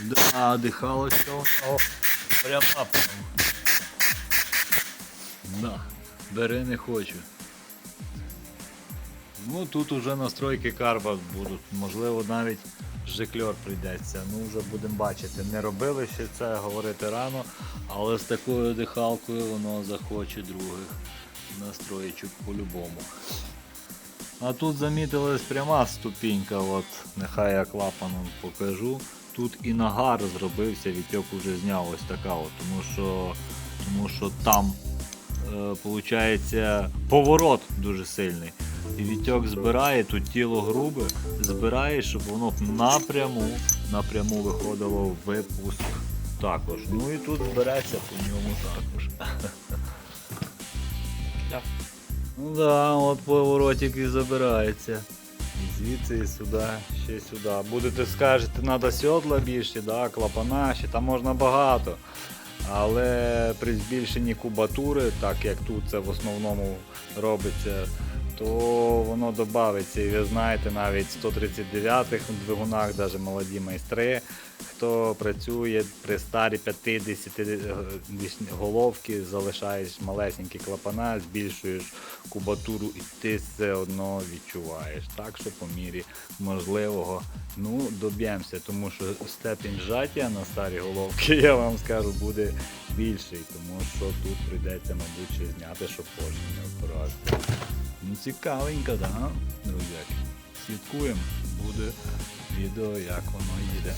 Да, дихалося воно прямо. прямо. Да, бери не хочу. Ну тут уже настройки карба будуть, можливо навіть жикльор прийдеться. Ну вже будемо бачити. Не робили ще це, говорити рано, але з такою дихалкою воно захоче других настроєчок по-любому. А тут замітилась пряма ступінька, от нехай я клапаном покажу. Тут і нагар зробився, вітьок уже зняв ось така, от, тому що, тому що там виходить поворот дуже сильний. І вітьок збирає, тут тіло грубе, збирає, щоб воно напряму, напряму виходило в випуск також. Ну і тут збереться по ньому також. Да. Ну да, от поворотик і забирається. Звідси сюди, ще сюди. Будете скажете, треба сьодла більше, да, клапана, ще там можна багато. Але при збільшенні кубатури, так як тут це в основному робиться, то воно додається. І ви знаєте, навіть 139-х двигунах, навіть молоді майстри, хто працює при старі 50 головки, залишаєш малесенькі клапана, збільшуєш кубатуру і ти все одно відчуваєш. Так що по мірі можливого ну, доб'ємося, тому що степінь зжаття на старі головки, я вам скажу, буде більший, тому що тут прийдеться, мабуть, ще зняти, щоб поршень не впирався. Цікавенько, да, друзяки. Слідкуємо, буде відео, як воно їде.